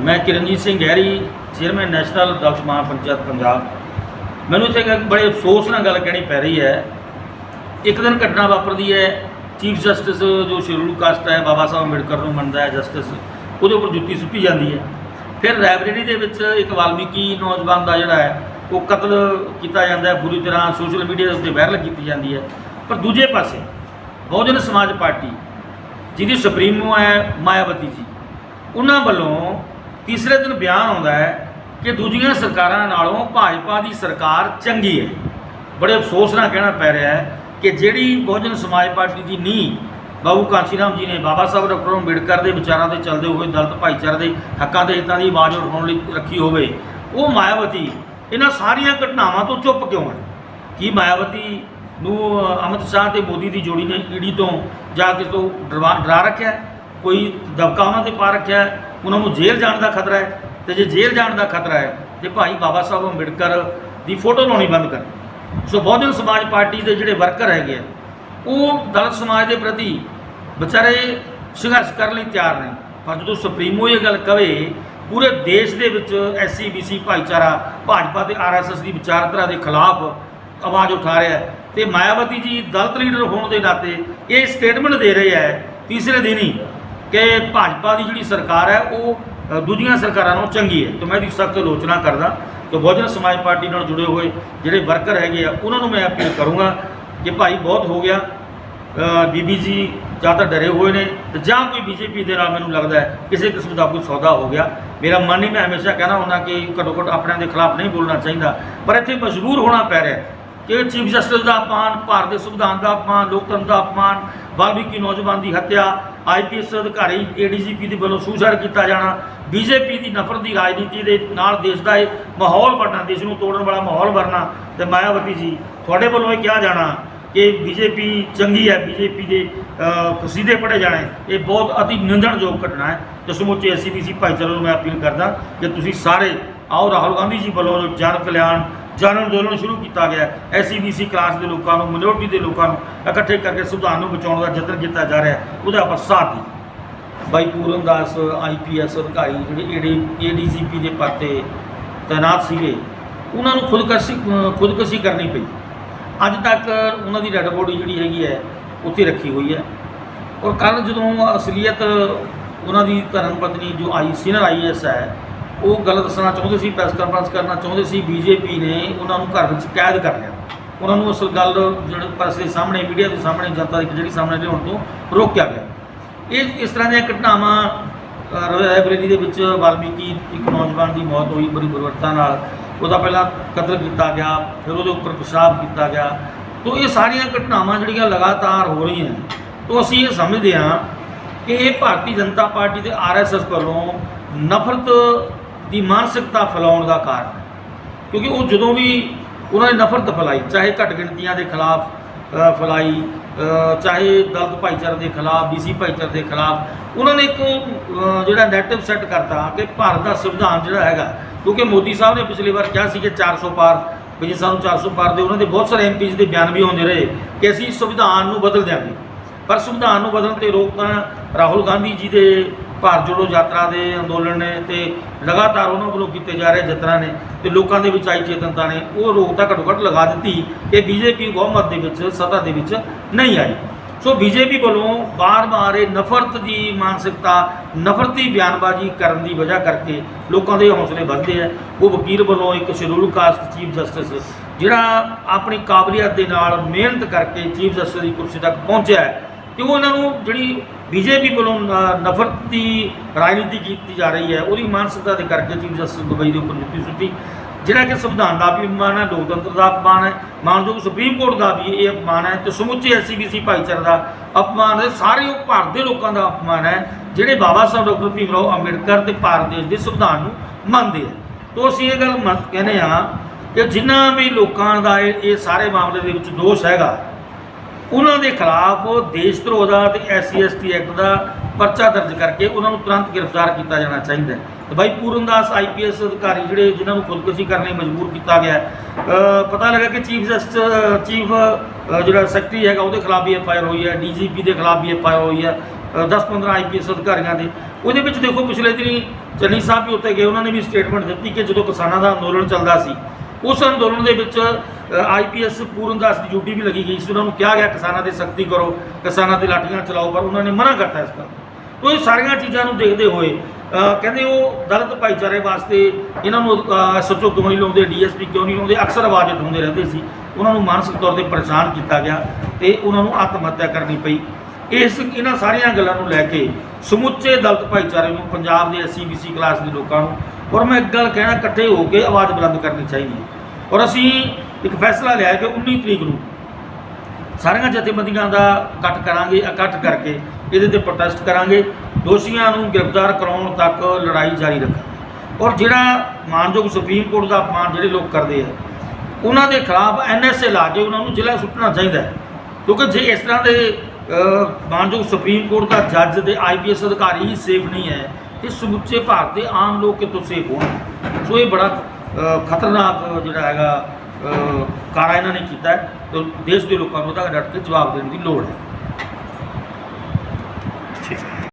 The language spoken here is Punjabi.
ਮੈਂ ਕਿਰਨਜੀਤ ਸਿੰਘ ਗਹਿਰੀ ਚੇਅਰਮੈਨ ਨੈਸ਼ਨਲ ਦਲਿਤ ਮਹਾਪੰਚਾਇਤ ਪੰਜਾਬ। ਮੈਨੂੰ ਇੱਥੇ ਇੱਕ ਬੜੇ ਅਫਸੋਸ ਨਾਲ ਗੱਲ ਕਹਿਣੀ ਪੈ ਰਹੀ ਹੈ। ਇੱਕ ਦਿਨ ਘਟਨਾ ਵਾਪਰਦੀ ਹੈ। ਚੀਫ ਜਸਟਿਸ ਜੋ ਸ਼ਡਿਊਲ ਕਾਸਟ ਹੈ, ਬਾਬਾ ਸਾਹਿਬ ਅੰਬੇਡਕਰ ਨੂੰ ਮੰਨਦਾ ਹੈ ਜਸਟਿਸ, ਉਹਦੇ ਉੱਪਰ ਜੁੱਤੀ ਸੁੱਟੀ ਜਾਂਦੀ ਹੈ। ਫਿਰ ਲਾਇਬ੍ਰੇਰੀ ਦੇ ਵਿੱਚ ਇੱਕ ਵਾਲਮੀਕੀ ਨੌਜਵਾਨ ਦਾ ਜਿਹੜਾ ਹੈ, ਉਹ ਕਤਲ ਕੀਤਾ ਜਾਂਦਾ ਹੈ। ਬੁਰੀ ਤਰ੍ਹਾਂ ਸੋਸ਼ਲ ਮੀਡੀਆ ਦੇ ਉੱਤੇ ਵਾਇਰਲ ਕੀਤੀ ਜਾਂਦੀ ਹੈ। ਪਰ ਦੂਜੇ ਪਾਸੇ ਬਹੁਜਨ ਸਮਾਜ ਪਾਰਟੀ, ਜਿਹਦੀ ਸੁਪਰੀਮੋ ਹੈ ਮਾਇਆਵਤੀ ਜੀ, ਉਹਨਾਂ ਵੱਲੋਂ ਤੀਸਰੇ ਦਿਨ ਬਿਆਨ ਆਉਂਦਾ ਹੈ ਕਿ ਦੂਜੀਆਂ ਸਰਕਾਰਾਂ ਨਾਲੋਂ ਭਾਜਪਾ ਦੀ ਸਰਕਾਰ ਚੰਗੀ ਹੈ। ਬੜੇ ਅਫਸੋਸ ਨਾਲ ਕਹਿਣਾ ਪੈ ਰਿਹਾ ਹੈ ਕਿ ਜਿਹੜੀ ਬਹੁਜਨ ਸਮਾਜ ਪਾਰਟੀ ਦੀ ਨੀਂਹ ਬਾਬੂ ਕਾਂਸ਼ੀ ਰਾਮ ਜੀ ਨੇ ਬਾਬਾ ਸਾਹਿਬ ਡਾਕਟਰ ਅੰਬੇਡਕਰ ਦੇ ਵਿਚਾਰਾਂ ਦੇ ਚੱਲਦੇ ਹੋਏ, ਦਲਤ ਭਾਈਚਾਰੇ ਦੇ ਹੱਕਾਂ ਦੇ ਹਿੱਤਾਂ ਦੀ ਆਵਾਜ਼ ਉਠਾਉਣ ਲਈ ਰੱਖੀ ਹੋਵੇ, ਉਹ ਮਾਇਆਵਤੀ ਇਹਨਾਂ ਸਾਰੀਆਂ ਘਟਨਾਵਾਂ ਤੋਂ ਚੁੱਪ ਕਿਉਂ ਹੈ? ਕੀ ਮਾਇਆਵਤੀ ਨੂੰ ਅਮਿਤ ਸ਼ਾਹ ਤੇ ਮੋਦੀ ਦੀ ਜੋੜੀ ਨੇ ਈਡੀ ਤੋਂ ਜਾ ਕੇ ਤੋਂ ਡਰਵਾ, ਡਰਾ ਰੱਖਿਆ ਕੋਈ ਦਬਕਾ ਉਹਨਾਂ ਤੇ ਪਾ ਰੱਖਿਆ ਉਹਨਾਂ ਨੂੰ ਜੇਲ੍ਹ ਜਾਣ ਦਾ ਖਤਰਾ ਹੈ। ਤੇ ਜੇ ਜੇਲ੍ਹ ਜਾਣ ਦਾ ਖਤਰਾ ਹੈ, ਤੇ ਭਾਈ ਬਾਬਾ ਸਾਹਿਬ ਅੰਬੇਡਕਰ ਦੀ ਫੋਟੋ ਲਾਉਣੀ ਬੰਦ ਕਰ ਸੋ ਬਹੁਜਨ ਸਮਾਜ ਪਾਰਟੀ ਦੇ ਜਿਹੜੇ ਵਰਕਰ ਹੈਗੇ ਆ, ਉਹ ਦਲਿਤ ਸਮਾਜ ਦੇ ਪ੍ਰਤੀ ਵਿਚਾਰੇ ਸੰਘਰਸ਼ ਕਰਨ ਲਈ ਤਿਆਰ ਨੇ। ਪਰ ਜਦੋਂ ਸੁਪਰੀਮੋ ਇਹ ਗੱਲ ਕਵੇ, ਪੂਰੇ ਦੇਸ਼ ਦੇ ਵਿੱਚ ਐਸਸੀ ਬੀਸੀ ਭਾਈਚਾਰਾ ਭਾਜਪਾ ਤੇ ਆਰਐਸਐਸ ਦੀ ਵਿਚਾਰਧਾਰਾ ਦੇ ਖਿਲਾਫ ਆਵਾਜ਼ ਉਠਾ ਰਿਹਾ ਹੈ। ਤੇ ਮਾਇਆਵਤੀ ਜੀ ਦਲਤ ਲੀਡਰ ਹੋਣ ਦੇ ਨਾਤੇ ਇਹ ਸਟੇਟਮੈਂਟ ਦੇ ਰਹੇ ਹੈ, ਤੀਸਰੇ ਦਿਨ ਹੀ ਕਿ ਭਾਜਪਾ ਦੀ ਜਿਹੜੀ ਸਰਕਾਰ ਹੈ, ਉਹ ਦੂਜੀਆਂ ਸਰਕਾਰਾਂ ਨਾਲੋਂ ਚੰਗੀ ਹੈ। ਤੇ ਮੈਂ ਇਹਦੀ ਸਖਤ ਆਲੋਚਨਾ ਕਰਦਾ। ਤੇ ਬਹੁਜਨ ਸਮਾਜ ਪਾਰਟੀ ਨਾਲ ਜੁੜੇ ਹੋਏ ਜਿਹੜੇ ਵਰਕਰ ਹੈਗੇ ਆ, ਉਹਨਾਂ ਨੂੰ ਮੈਂ ਅਪੀਲ ਕਰੂੰਗਾ ਕਿ ਭਾਈ ਬਹੁਤ ਹੋ ਗਿਆ। ਬੀਬੀ ਜੀ ਜਾਂ ਤਾਂ ਡਰੇ ਹੋਏ ਨੇ ਤੇ ਜਾਂ ਕੋਈ ਬੀਜੇਪੀ ਦੇ ਨਾਲ ਮੈਨੂੰ ਲੱਗਦਾ ਹੈ, ਕਿਸੇ ਕਿਸਮ ਦਾ ਕੋਈ ਸੌਦਾ ਹੋ ਗਿਆ। ਮੇਰਾ ਮਨ ਹੀ ਮੈਂ ਹਮੇਸ਼ਾ ਕਹਿਣਾ ਹੁੰਦਾ ਕਿ ਘੱਟੋ ਘੱਟ ਆਪਣਿਆਂ ਦੇ ਖਿਲਾਫ ਨਹੀਂ ਬੋਲਣਾ ਚਾਹੀਦਾ। ਪਰ ਇੱਥੇ ਮਜਬੂਰ ਹੋਣਾ ਪੈ ਰਿਹਾ ਕਿ ਚੀਫ ਜਸਟਿਸ ਦਾ ਅਪਮਾਨ ਭਾਰਤ ਦੇ ਸੰਵਿਧਾਨ ਦਾ ਅਪਮਾਨ ਲੋਕਤੰਤਰ ਦਾ ਅਪਮਾਨ ਵਾਲਮੀਕੀ ਨੌਜਵਾਨ ਦੀ ਹੱਤਿਆ ਆਈਪੀਐਸ ਅਧਿਕਾਰੀ ਏਡੀਜੀਪੀ ਦੇ ਵੱਲੋਂ ਸੂਸਾਈਡ ਕੀਤਾ ਜਾਣਾ ਬੀਜੇਪੀ ਦੀ ਨਫ਼ਰਤ ਦੀ ਰਾਜਨੀਤੀ ਦੇ ਨਾਲ ਦੇਸ਼ ਦਾ ਇਹ ਮਾਹੌਲ ਬਣਨਾ ਦੇਸ਼ ਨੂੰ ਤੋੜਨ ਵਾਲਾ ਮਾਹੌਲ ਬਣਨਾ ਤੇ ਮਾਇਆਵਤੀ ਜੀ ਤੁਹਾਡੇ ਵੱਲੋਂ ਇਹ ਕਿਹਾ ਜਾਣਾ ਕਿ ਬੀਜੇਪੀ ਚੰਗੀ ਹੈ ਬੀਜੇਪੀ ਦੇ ਅ, ਕਸੀਦੇ ਪੜੇ ਜਾਣੇ ਇਹ ਬਹੁਤ ਅਤੀ ਨਿੰਦਣਯੋਗ ਘਟਨਾ ਹੈ। ਤੇ ਸਮੁੱਚੇ ਐਸਸੀਬੀਸੀ ਭਾਈਚਾਰੇ ਨੂੰ ਮੈਂ ਅਪੀਲ ਕਰਦਾ ਕਿ ਤੁਸੀਂ ਸਾਰੇ ਆਓ ਰਾਹੁਲ ਗਾਂਧੀ ਜੀ ਵੱਲੋਂ ਜੋ ਜਨ ਕਲਿਆਣ, ਜਨ ਅੰਦੋਲਨ ਸ਼ੁਰੂ ਕੀਤਾ ਗਿਆ। ਐਸਸੀਬੀਸੀ ਕਲਾਸ ਦੇ ਲੋਕਾਂ ਨੂੰ ਮਿਨੋਰਟੀ ਦੇ ਲੋਕਾਂ ਨੂੰ ਇਕੱਠੇ ਕਰਕੇ ਸੰਵਿਧਾਨ ਨੂੰ ਬਚਾਉਣ ਦਾ ਯਤਨ ਕੀਤਾ ਜਾ ਰਿਹਾ। ਉਹਦਾ ਆਪਾਂ ਸਾਥ ਦੀ ਬਾਈ ਪੂਰਨ ਦਾਸ ਆਈਪੀਐਸ ਅਧਿਕਾਰੀ ਜਿਹੜੇ ਏਡੀ ਏਡੀਜੀਪੀ ਦੇ ਪਦ ਤਾਇਨਾਤ ਸੀਗੇ, ਉਹਨਾਂ ਨੂੰ ਖੁਦਕਸ਼ੀ ਖੁਦਕਸ਼ੀ ਕਰਨੀ ਪਈ। ਅੱਜ ਤੱਕ ਉਹਨਾਂ ਦੀ ਡੈੱਡ ਬੋਡੀ ਜਿਹੜੀ ਹੈਗੀ ਹੈ, ਉੱਥੇ ਰੱਖੀ ਹੋਈ ਹੈ। ਔਰ ਕੱਲ ਜਦੋਂ ਅਸਲੀਅਤ ਉਹਨਾਂ ਦੀ ਧਰਮ ਪਤਨੀ ਜੋ ਆਈ, ਸੀਨੀਅਰ ਆਈਐਸ ਹੈ ਉਹ ਗੱਲ ਦੱਸਣਾ ਚਾਹੁੰਦੇ ਸੀ ਪ੍ਰੈਸ ਕਾਨਫਰੰਸ ਕਰਨਾ ਚਾਹੁੰਦੇ ਸੀ ਬੀਜੇਪੀ ਨੇ ਉਹਨਾਂ ਨੂੰ ਘਰ ਵਿੱਚ ਕੈਦ ਕਰ ਲਿਆ। ਉਹਨਾਂ ਨੂੰ ਅਸਲ ਗੱਲ ਜਿਹੜੇ ਪ੍ਰੈਸ ਦੇ ਸਾਹਮਣੇ ਮੀਡੀਆ ਦੇ ਸਾਹਮਣੇ ਜਨਤਾ ਦੀ ਜਿਹੜੀ ਸਾਹਮਣੇ ਲਿਆਉਣ ਤੋਂ ਰੋਕਿਆ ਗਿਆ। ਇਹ ਇਸ ਤਰ੍ਹਾਂ ਦੀਆਂ ਘਟਨਾਵਾਂ ਅ, ਰਾਇਬਰੇਲੀ ਦੇ ਵਿੱਚ ਵਾਲਮੀਕੀ ਇੱਕ ਨੌਜਵਾਨ ਦੀ ਮੌਤ ਹੋਈ ਬੜੀ ਬੁਰਵਰਤਾ ਨਾਲ। ਉਹਦਾ ਪਹਿਲਾਂ ਕਤਲ ਕੀਤਾ ਗਿਆ ਫਿਰ ਉਹਦੇ ਉੱਪਰ ਪਿਸ਼ਾਬ ਕੀਤਾ ਗਿਆ। ਤੋਂ ਇਹ ਸਾਰੀਆਂ ਘਟਨਾਵਾਂ ਜਿਹੜੀਆਂ ਲਗਾਤਾਰ ਹੋ ਰਹੀਆਂ ਤੋਂ ਅਸੀਂ ਇਹ ਸਮਝਦੇ ਹਾਂ ਕਿ ਇਹ ਭਾਰਤੀ ਜਨਤਾ ਪਾਰਟੀ ਤੇ ਆਰਐਸਐਸ ਵੱਲੋਂ ਨਫ਼ਰਤ ਦੀ ਮਾਨਸਿਕਤਾ ਫੈਲਾਉਣ ਦਾ ਕਾਰਨ ਹੈ। ਕਿਉਂਕਿ ਉਹ ਜਦੋਂ ਵੀ ਉਹਨਾਂ ਨੇ ਨਫ਼ਰਤ ਫੈਲਾਈ, ਚਾਹੇ ਘੱਟ ਗਿਣਤੀਆਂ ਦੇ ਖਿਲਾਫ ਫੈਲਾਈ ਚਾਹੇ ਦਲਤ ਭਾਈਚਾਰੇ ਦੇ ਖਿਲਾਫ ਬੀਸੀ ਭਾਈਚਾਰੇ ਦੇ ਖਿਲਾਫ, ਉਹਨਾਂ ਨੇ ਇੱਕ ਜਿਹੜਾ ਨੈਰੇਟਿਵ ਸੈੱਟ ਕਰਤਾ ਕਿ ਭਾਰਤ ਦਾ ਸੰਵਿਧਾਨ ਜਿਹੜਾ ਹੈਗਾ, ਕਿਉਂਕਿ ਮੋਦੀ ਸਾਹਿਬ ਨੇ ਪਿਛਲੀ ਵਾਰ ਕਿਹਾ ਸੀ ਕਿ 400 ਪਾਰ ਵੀ ਜੇ ਸਾਨੂੰ 400 ਪਾਰ ਦੇ ਉਹਨਾਂ ਦੇ ਬਹੁਤ ਸਾਰੇ ਐਮਪੀਜ਼ ਦੇ ਬਿਆਨ ਵੀ ਆਉਂਦੇ ਰਹੇ ਕਿ ਅਸੀਂ ਸੰਵਿਧਾਨ ਨੂੰ ਬਦਲ ਦਿਆਂਗੇ। ਪਰ ਸੰਵਿਧਾਨ ਨੂੰ ਬਦਲਣ ਤੇ ਰੋਕ ਤਾਂ ਰਾਹੁਲ ਗਾਂਧੀ ਜੀ ਦੇ ਭਾਰਤ ਜੋੜੋ, ਯਾਤਰਾ ਦੇ ਅੰਦੋਲਨ ਨੇ ਤੇ ਲਗਾਤਾਰ ਉਹਨਾਂ ਵੱਲੋਂ ਕੀਤੇ ਜਾ ਰਹੇ ਯਤਨਾਂ ਨੇ ਤੇ ਲੋਕਾਂ ਦੇ ਵਿੱਚ ਆਈ ਚੇਤਨਤਾ ਨੇ, ਉਹ ਰੋਕ ਤਾਂ ਘੱਟੋ ਘੱਟ ਲਗਾ ਦਿੱਤੀ ਕਿ ਬੀਜੇਪੀ ਬਹੁਮਤ ਦੇ ਵਿੱਚ, ਸੱਤਾ ਦੇ ਵਿੱਚ ਨਹੀਂ ਆਈ। ਸੋ ਬੀਜੇਪੀ ਵੱਲੋਂ ਬਾਰ-ਬਾਰ ਇਹ ਨਫ਼ਰਤ ਦੀ ਮਾਨਸਿਕਤਾ, ਨਫ਼ਰਤੀ ਬਿਆਨਬਾਜ਼ੀ ਕਰਨ ਦੀ ਵਜ੍ਹਾ ਕਰਕੇ ਲੋਕਾਂ ਦੇ ਹੌਸਲੇ ਵੱਧਦੇ ਆ। ਉਹ ਵਕੀਲ ਵੱਲੋਂ ਇੱਕ ਸ਼ਡਿਊਲ ਕਾਸਟ ਚੀਫ ਜਸਟਿਸ, ਜਿਹੜਾ ਆਪਣੀ ਕਾਬਲੀਅਤ ਦੇ ਨਾਲ ਮਿਹਨਤ ਕਰਕੇ ਚੀਫ ਜਸਟਿਸ ਦੀ ਕੁਰਸੀ ਤੱਕ ਪਹੁੰਚਿਆ ਹੈ ਤੇ ਉਹ ਇਹਨਾਂ ਨੂੰ ਜਿਹੜੀ ਬੀਜੇਪੀ ਵੱਲੋਂ ਨ- ਨਫ਼ਰਤ ਦੀ ਰਾਜਨੀਤੀ ਕੀਤੀ ਜਾ ਰਹੀ ਹੈ, ਉਹਦੀ ਮਾਨਸਿਕਤਾ ਦੇ ਕਰਕੇ ਚੀਫ ਜਸਟਿਸ ਦੁਬਈ ਦੇ ਉੱਪਰ ਜੁੱਤੀ ਸੁੱਟੀ। ਜਿਹੜਾ ਕਿ ਸੰਵਿਧਾਨ ਦਾ ਵੀ ਅਪਮਾਨ ਹੈ, ਲੋਕਤੰਤਰ ਦਾ ਅਪਮਾਨ ਹੈ, ਮਾਨਯੋਗ ਸੁਪਰੀਮ ਕੋਰਟ ਦਾ ਵੀ ਇਹ ਅਪਮਾਨ ਹੈ ਤੇ ਸਮੁੱਚੇ ਐਸਸੀਬੀਸੀ ਭਾਈਚਾਰੇ ਦਾ ਅਪਮਾਨ ਹੈ, ਸਾਰੇ ਉਹ ਭਾਰਤ ਦੇ ਲੋਕਾਂ ਦਾ ਅਪਮਾਨ ਹੈ, ਜਿਹੜੇ ਬਾਬਾ ਸਾਹਿਬ, ਡਾਕਟਰ ਭੀਮ ਰਾਓ ਅੰਬੇਡਕਰ ਤੇ ਭਾਰਤ ਦੇਸ਼ ਦੇ ਸੰਵਿਧਾਨ ਨੂੰ ਮੰਨਦੇ ਆ। ਤੋਂ ਅਸੀਂ ਇਹ ਗੱਲ ਮੰਨ- ਕਹਿੰਦੇ ਆ ਕਿ ਜਿਨ੍ਹਾਂ ਵੀ ਲੋਕਾਂ ਦਾ ਇਹ ਇਹ ਸਾਰੇ ਮਾਮਲੇ ਦੇ ਵਿੱਚ ਦੋਸ਼ ਹੈਗਾ ਉਹਨਾਂ ਦੇ ਖਿਲਾਫ ਦੇਸ਼ ਧਰੋਹ ਦਾ ਤੇ ਐਸਸੀ ਐਸਟੀ ਐਕਟ ਦਾ ਪਰਚਾ ਦਰਜ ਕਰਕੇ ਉਹਨਾਂ ਨੂੰ ਤੁਰੰਤ ਗ੍ਰਿਫਤਾਰ ਕੀਤਾ ਜਾਣਾ ਚਾਹੀਦਾ ਹੈ। ਤੇ ਬਾਈ ਪੂਰਨ ਦਾਸ ਆਈਪੀਐਸ ਅਧਿਕਾਰੀ ਜਿਹੜੇ ਜਿਨ੍ਹਾਂ ਨੂੰ ਖੁਦਕੁਸ਼ੀ ਕਰਨ ਲਈ ਮਜਬੂਰ ਕੀਤਾ ਗਿਆ ਪਤਾ ਲੱਗਾ ਕਿ ਚੀਫ ਜਸਟਿਸ ਚੀਫ ਜਿਹੜਾ ਸੈਕਟਰੀ ਹੈਗਾ ਉਹਦੇ ਖਿਲਾਫ ਵੀ ਐਫ ਆਈ ਆਰ ਹੋਈ ਹੈ ਡੀਜੀਪੀ ਦੇ ਖਿਲਾਫ ਵੀ ਐਫ ਆਈ ਆਰ ਹੋਈ ਹੈ 10-15 ਆਈਪੀਐਸ ਅਧਿਕਾਰੀਆਂ ਦੇ। ਉਹਦੇ ਵਿੱਚ ਦੇਖੋ ਪਿਛਲੇ ਦਿਨੀ ਚੰਨੀ ਸਾਹਿਬ ਵੀ ਉੱਤੇ ਗਏ, ਉਹਨਾਂ ਨੇ ਵੀ ਸਟੇਟਮੈਂਟ ਦਿੱਤੀ ਕਿ ਜਦੋਂ ਕਿਸਾਨਾਂ ਦਾ ਅੰਦੋਲਨ ਚੱਲਦਾ ਸੀ ਉਸ ਅੰਦੋਲਨ ਦੇ ਵਿੱਚ ਆਈਪੀਐਸ ਪੂਰਨ ਦਾਸ ਦੀ ਡਿਊਟੀ ਵੀ ਲੱਗੀ ਗਈ ਸੀ। ਉਹਨਾਂ ਨੂੰ ਕਿਹਾ ਗਿਆ, ਕਿਸਾਨਾਂ ਤੇ ਸਖਤੀ ਕਰੋ, ਕਿਸਾਨਾਂ ਤੇ ਲਾਠੀਆਂ ਚਲਾਓ, ਪਰ ਉਹਨਾਂ ਨੇ ਮਨਾ ਕਰਤਾ ਇਸ ਗੱਲ ਤੋਂ ਇਹ ਸਾਰੀਆਂ ਚੀਜ਼ਾਂ ਨੂੰ ਦੇਖਦੇ ਹੋਏ ਕਹਿੰਦੇ ਉਹ ਦਲਿਤ ਭਾਈਚਾਰੇ ਵਾਸਤੇ ਇਹਨਾਂ ਨੂੰ ਸੱਚੋ ਕਿਉਂ ਨਹੀਂ ਲਾਉਂਦੇ ਡੀਐਸਪੀ ਕਿਉਂ ਨਹੀਂ ਲਾਉਂਦੇ, ਅਕਸਰ ਆਵਾਜ਼ ਉਠਾਉਂਦੇ ਰਹਿੰਦੇ ਸੀ। ਉਹਨਾਂ ਨੂੰ ਮਾਨਸਿਕ ਤੌਰ ਤੇ ਪਰੇਸ਼ਾਨ ਕੀਤਾ ਗਿਆ ਤੇ ਉਹਨਾਂ ਨੂੰ ਆਤਮ ਹੱਤਿਆ ਕਰਨੀ ਪਈ। ਇਸ, ਇਹਨਾਂ ਸਾਰੀਆਂ ਗੱਲਾਂ ਨੂੰ ਲੈ ਕੇ ਸਮੁੱਚੇ ਦਲਿਤ ਭਾਈਚਾਰੇ ਨੂੰ, ਪੰਜਾਬ ਦੇ ਐਸਸੀ ਬੀਸੀ ਕਲਾਸ ਦੇ ਲੋਕਾਂ ਨੂੰ, ਔਰ ਮੈਂ ਇੱਕ ਗੱਲ ਕਹਿਣਾ, ਇਕੱਠੇ ਹੋ ਕੇ ਆਵਾਜ਼ ਬੁਲੰਦ ਕਰਨੀ ਚਾਹੀਦੀ ਹੈ। ਔਰ ਅਸੀਂ ਇੱਕ ਫੈਸਲਾ ਲਿਆ ਕਿ 19 ਤਰੀਕ ਨੂੰ ਸਾਰੀਆਂ ਜਥੇਬੰਦੀਆਂ ਦਾ ਇਕੱਠ ਕਰਾਂਗੇ, ਇਕੱਠ ਕਰਕੇ ਇਹਦੇ ਤੇ ਪ੍ਰੋਟੈਸਟ ਕਰਾਂਗੇ, ਦੋਸ਼ੀਆਂ ਨੂੰ ਗ੍ਰਿਫਤਾਰ ਕਰਾਉਣ ਤੱਕ ਲੜਾਈ ਜਾਰੀ ਰੱਖਾਂਗੇ। ਔਰ ਜਿਹੜਾ ਮਾਨਯੋਗ ਸੁਪਰੀਮ ਕੋਰਟ ਦਾ ਅਪਮਾਨ ਜਿਹੜੇ ਲੋਕ ਕਰਦੇ ਆ, ਉਹਨਾਂ ਦੇ ਖਿਲਾਫ ਐਨਐਸਏ ਲਾ ਕੇ ਉਹਨਾਂ ਨੂੰ ਜ਼ਿਲ੍ਹਾ ਸੁੱਟਣਾ ਚਾਹੀਦਾ ਕਿਉਂਕਿ ਜੇ ਇਸ ਤਰ੍ਹਾਂ ਦੇ ਮਾਨਯੋਗ ਸੁਪਰੀਮ ਕੋਰਟ ਦਾ ਜੱਜ ਤੇ ਆਈਪੀਐਸ ਅਧਿਕਾਰੀ ਸੇਫ ਨਹੀਂ ਹੈ ਤੇ ਸਮੁੱਚੇ ਭਾਰਤ ਦੇ ਆਮ ਲੋਕ ਕਿੱਥੋਂ ਸੇਫ ਹੋਣ ਸੋ ਇਹ ਬੜਾ ਖਤਰਨਾਕ ਜਿਹੜਾ ਹੈਗਾ ਕਾਰਾ ਇਹਨਾਂ ਨੇ ਕੀਤਾ ਹੈ। ਤੇ ਦੇਸ਼ ਦੇ ਲੋਕਾਂ ਨੂੰ ਉਹਦਾ ਡਟ ਕੇ ਜਵਾਬ ਦੇਣ ਦੀ ਲੋੜ ਹੈ।